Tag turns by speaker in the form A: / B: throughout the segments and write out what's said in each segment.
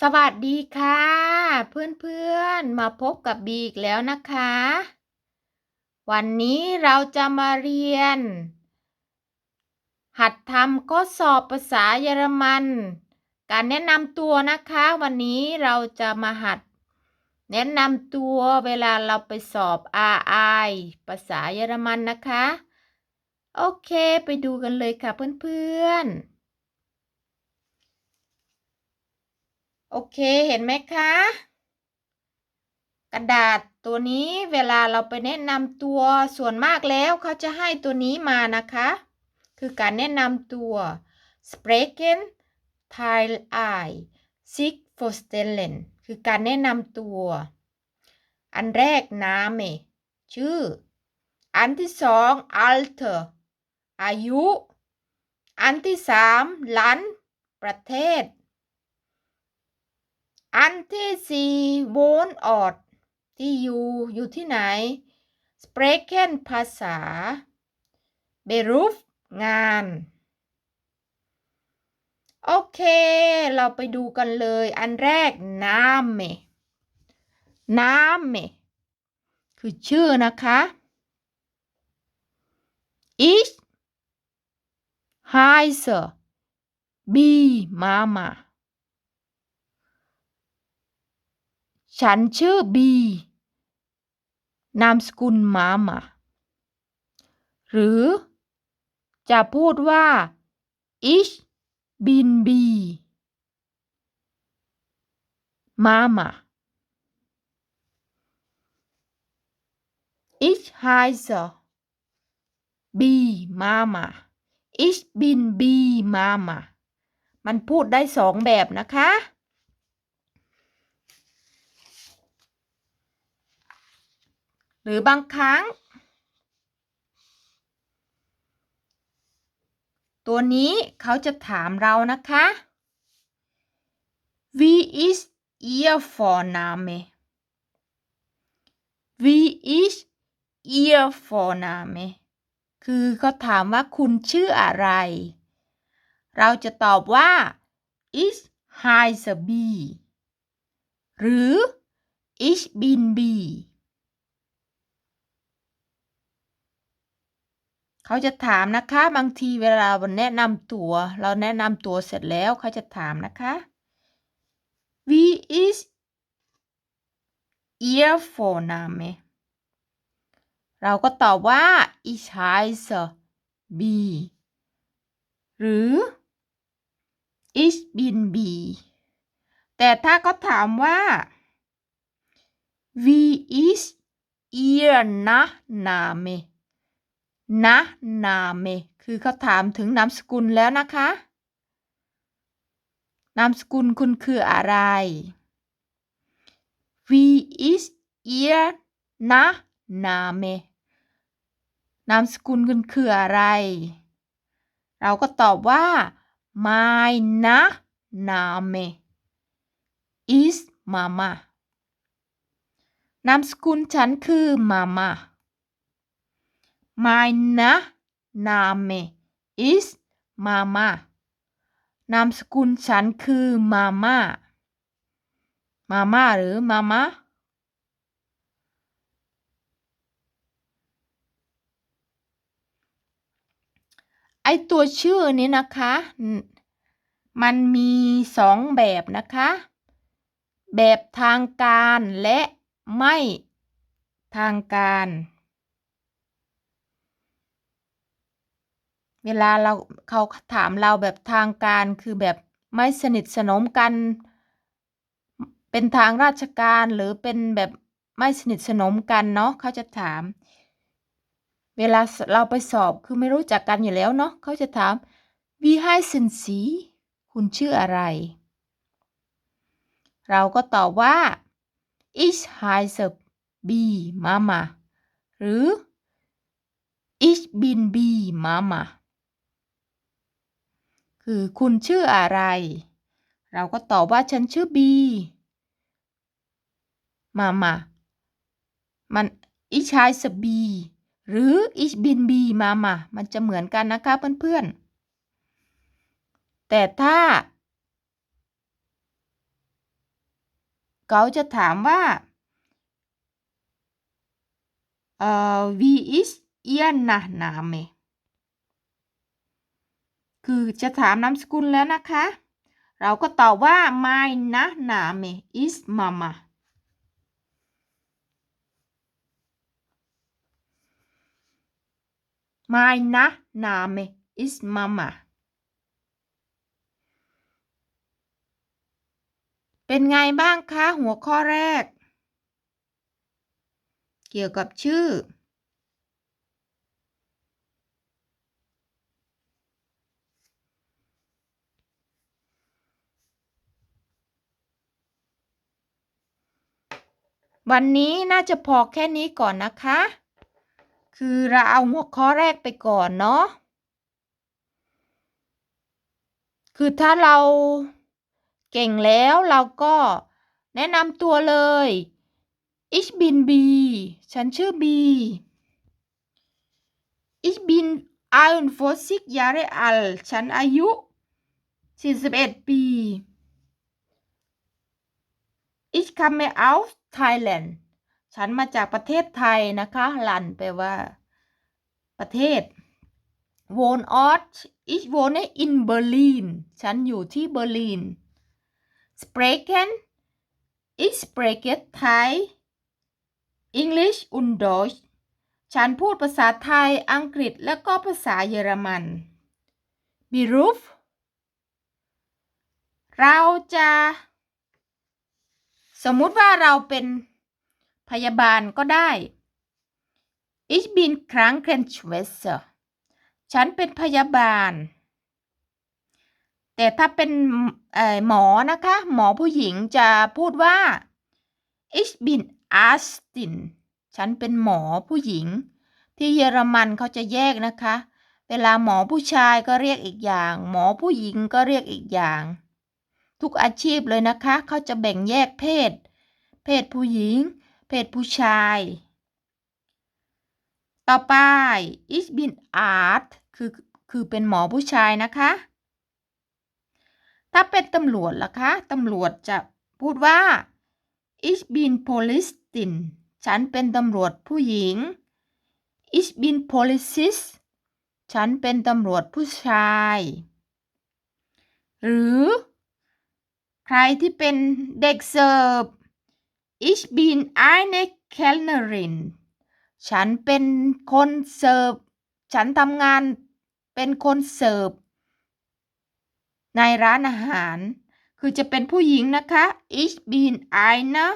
A: สวัสดีค่ะ เพื่อนๆ มาพบกับบีอีกแล้วนะคะ วันนี้เราจะมาเรียน หัดทำข้อสอบภาษาเยอรมัน การแนะนำตัวนะคะ วันนี้เราจะมาหัด แนะนำตัวเวลาเราไปสอบ RI ภาษาเยอรมันนะคะ โอเค ไปดูกันเลยค่ะเพื่อนๆ โอเคเห็นไหมคะ กระดาษตัวนี้เวลาเราไปแนะนำตัวส่วนมากแล้วเขาจะให้ตัวนี้มานะคะ คือการแนะนำตัว sprechen teil i sich vorstellen คือการแนะนำตัว อันแรก name ชื่อ อันที่สอง alter อายุ อันที่สาม land ประเทศ อันที่สี่โวนออดที่อยู่อยู่ที่ไหน sprechen ภาษา beruf งาน โอเค เราไปดูกันเลย อันแรก name name คือชื่อนะคะ ich heiße B Mama ฉันชื่อบีนามสกุลมามาหรือจะพูดว่า ich bin B มามา ich heiße B Mama ich bin B Mama มันพูดได้สองแบบนะคะ รือบางครั้ง ตัวนี้เขาจะถามเรานะคะ Wie ist Ihr Vorname Wie ist Ihr Vorname คือเขาถามว่าคุณชื่ออะไร เราจะตอบว่า ich heiße B หรือ ich bin B เขาจะถามนะคะ บางทีเวลาแนะนำตัว เราแนะนำตัวเสร็จแล้วเขาจะถามนะคะ Wie ist Ihr Vorname เราก็ตอบว่า ich heiße B หรือ ich bin B แต่ถ้าเขาถามว่า Wie ist Ihr Nachname นะนามเม คือเขาถามถึงนามสกุลแล้วนะคะ นามสกุลคุณคืออะไร Wie ist Ihr Nachname นามสกุลคุณคืออะไร เราก็ตอบว่า My Nachname is Mama นามสกุลฉันคือ Mama Meine Name is Mama นามสกุลฉันคือ Mama Mama หรือ Mama ไอตัวชื่อนี้นะคะ มันมีสองแบบนะคะ แบบทางการและไม่ทางการ เวลาเราเขาถามเราแบบทางการคือแบบไม่สนิทสนมกัน เป็นทางราชการหรือเป็นแบบไม่สนิทสนมกันเนาะเขาจะถาม เวลาเราไปสอบคือไม่รู้จักกันอยู่แล้วเนาะเขาจะถาม wie heißen Sie คุณชื่ออะไร เราก็ตอบว่า ich heiße B Mama หรือ ich bin B Mama คือคุณชื่ออะไร เราก็ตอบว่าฉันชื่อ B Mama มัน ich heiße B หรือ ich bin B Mama มันจะเหมือนกันนะคะเพื่อนๆ แต่ถ้า เขาจะถามว่าเอ่อ wie ist ihr Nachname คือจะถามนามสกุลแล้วนะคะ เราก็ตอบว่า my Nachname is Mama my Nachname is Mama เป็นไงบ้างคะ หัวข้อแรก เกี่ยวกับชื่อ วันนี้น่าจะพอแค่นี้ก่อนนะคะ คือเราเอาหัวข้อแรกไปก่อนเนาะ คือถ้าเราเก่งแล้วเราก็แนะนำตัวเลย Ich bin B ฉันชื่อ B Ich bin 41 Jahre alt ฉันอายุ 41 ปี Ich komme aus Thailand ฉันมาจากประเทศไทยนะคะลันแปลว่า ประเทศ Wohnort ich wohne in Berlin ฉันอยู่ที่เบอร์ลิน Sprechen ich spreche Thai English und Deutsch ฉันพูดภาษาไทย อังกฤษ และก็ภาษาเยอรมัน Beruf เราจะ สมมุติว่าเราเป็นพยาบาลก็ได้ Ich bin Krankenschwester ฉันเป็นพยาบาล แต่ถ้าเป็นหมอนะคะ หมอผู้หญิงจะพูดว่า Ich bin Ärztin ฉันเป็นหมอผู้หญิง ที่เยอรมันเขาจะแยกนะคะ เวลาหมอผู้ชายก็เรียกอีกอย่าง หมอผู้หญิงก็เรียกอีกอย่าง ทุกอาชีพเลยนะคะ เขาจะแบ่งแยกเพศ เพศผู้หญิง เพศผู้ชาย ต่อไป ich bin art คือคือเป็นหมอผู้ชายนะคะ ถ้าเป็นตำรวจล่ะคะ ตำรวจจะพูดว่า ich bin Polizistin ฉันเป็นตำรวจผู้หญิง ich bin Polizist ฉันเป็นตำรวจผู้ชาย หรือ ใครที่เป็นเด็กเสิร์ฟ ich bin eine Kellnerin ฉันเป็นคนเสิร์ฟ ฉันทำงานเป็นคนเสิร์ฟ ในร้านอาหาร คือจะเป็นผู้หญิงนะคะ ich bin eine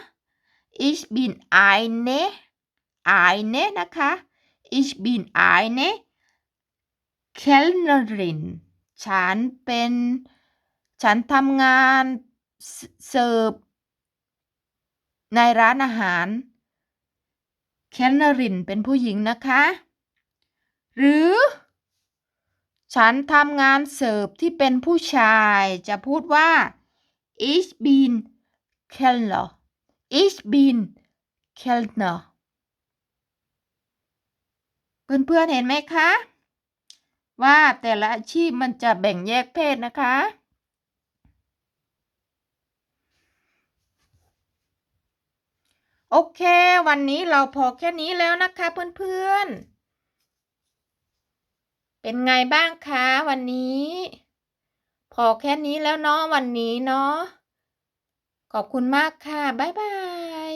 A: ich bin eine eine นะคะ ich bin eine Kellnerin ฉันเป็น ฉันทำงาน เสิร์ฟในร้านอาหาร แคลนรินเป็นผู้หญิงนะคะ หรือ ฉันทำงานเสิร์ฟที่เป็นผู้ชายจะพูดว่า ich bin Kellner ich bin Kellner เพื่อนๆเห็นไหมคะ ว่าแต่ละอาชีพมันจะแบ่งแยกเพศนะคะ โอเค วันนี้เราพอแค่นี้แล้วนะคะเพื่อนๆ เป็นไงบ้างคะวันนี้ พอแค่นี้แล้วเนาะวันนี้เนาะขอบคุณมากค่ะ บ๊ายบาย